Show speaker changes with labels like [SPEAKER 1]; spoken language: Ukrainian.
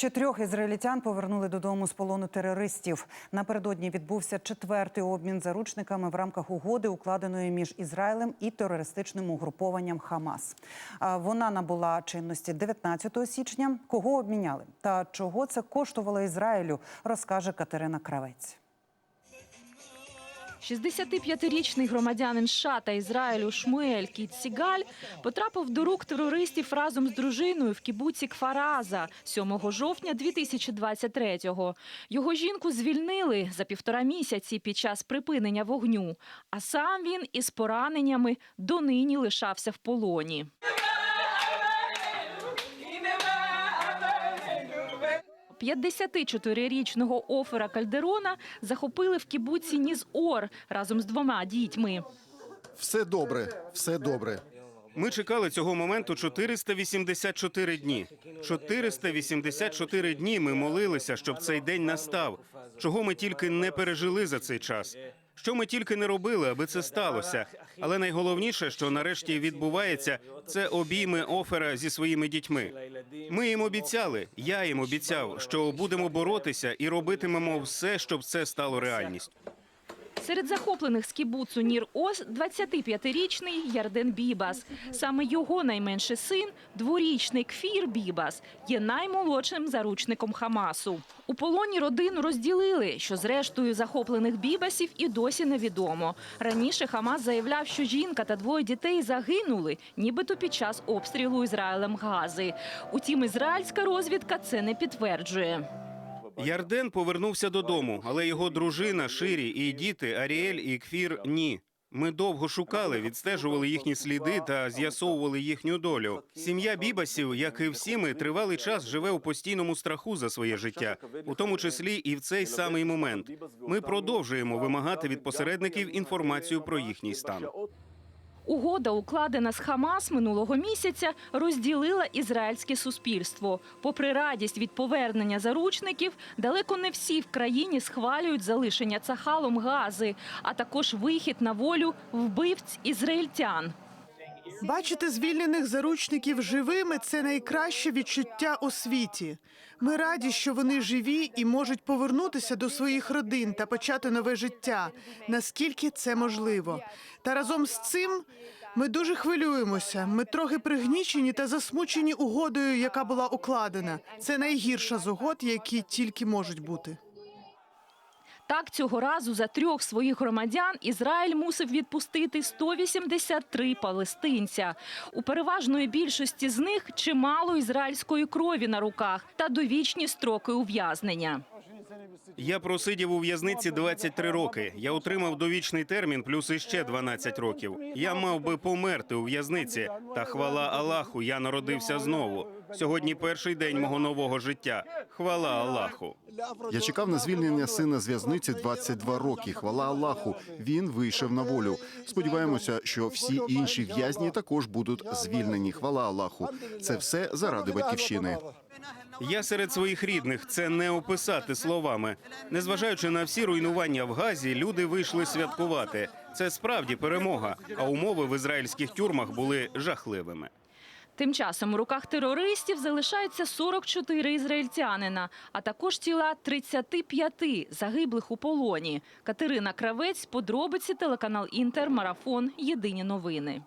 [SPEAKER 1] Ще трьох ізраїльтян повернули додому з полону терористів. Напередодні відбувся четвертий обмін заручниками в рамках угоди, укладеної між Ізраїлем і терористичним угрупованням Хамас. Вона набула чинності 19 січня. Кого обміняли та чого це коштувало Ізраїлю, розкаже Катерина Кравець.
[SPEAKER 2] 65-річний громадянин США та Ізраїлю Шмуель Кіт Сігаль потрапив до рук терористів разом з дружиною в кібуці Кфараза 7 жовтня 2023-го. Його жінку звільнили за півтора місяці під час припинення вогню, а сам він із пораненнями донині лишався в полоні. – 54-річного Офера Кальдерона захопили в кібуці Ніз-Ор разом з двома дітьми.
[SPEAKER 3] Все добре, все добре.
[SPEAKER 4] Ми чекали цього моменту 484 дні. 484 дні ми молилися, щоб цей день настав. Чого ми тільки не пережили за цей час. Що ми тільки не робили, аби це сталося. Але найголовніше, що нарешті відбувається, це обійми офера зі своїми дітьми. Ми їм обіцяли, я їм обіцяв, що будемо боротися і робитимемо все, щоб це стало реальністю.
[SPEAKER 2] Серед захоплених з кібуцу Нір-Оз 25-річний Ярден Бібас. Саме його найменший син, дворічний Кфір Бібас, є наймолодшим заручником Хамасу. У полоні родину розділили, що зрештою захоплених бібасів і досі невідомо. Раніше Хамас заявляв, що жінка та двоє дітей загинули, нібито під час обстрілу Ізраїлем Гази. Утім, ізраїльська розвідка це не підтверджує.
[SPEAKER 4] Ярден повернувся додому, але його дружина Ширі і діти Аріель і Кфір ні. Ми довго шукали, відстежували їхні сліди та з'ясовували їхню долю. Сім'я Бібасів, як і всі ми, тривалий час живе у постійному страху за своє життя, у тому числі і в цей самий момент. Ми продовжуємо вимагати від посередників інформацію про їхній стан.
[SPEAKER 2] Угода, укладена з Хамас минулого місяця, розділила ізраїльське суспільство. Попри радість від повернення заручників, далеко не всі в країні схвалюють залишення цахалом гази, а також вихід на волю вбивць ізраїльтян.
[SPEAKER 5] Бачити звільнених заручників живими це найкраще відчуття у світі. Ми раді, що вони живі і можуть повернутися до своїх родин та почати нове життя, наскільки це можливо. Та разом з цим ми дуже хвилюємося. Ми трохи пригнічені та засмучені угодою, яка була укладена. Це найгірша з угод, які тільки можуть бути.
[SPEAKER 2] Так, цього разу за трьох своїх громадян Ізраїль мусив відпустити 183 палестинця. У переважної більшості з них чимало ізраїльської крові на руках та довічні строки ув'язнення.
[SPEAKER 4] Я просидів у в'язниці 23 роки. Я отримав довічний термін, плюс іще 12 років. Я мав би померти у в'язниці. Та хвала Аллаху, я народився знову. Сьогодні перший день мого нового життя. Хвала Аллаху.
[SPEAKER 3] Я чекав на звільнення сина з в'язниці 22 роки. Хвала Аллаху. Він вийшов на волю. Сподіваємося, що всі інші в'язні також будуть звільнені. Хвала Аллаху. Це все заради батьківщини.
[SPEAKER 4] Я серед своїх рідних це не описати словами. Незважаючи на всі руйнування в Газі, люди вийшли святкувати. Це справді перемога. А умови в ізраїльських тюрмах були жахливими.
[SPEAKER 2] Тим часом у руках терористів залишається 44 ізраїльтянина, а також тіла 35 загиблих у полоні. Катерина Кравець, подробиці телеканал Інтер, марафон. Єдині новини.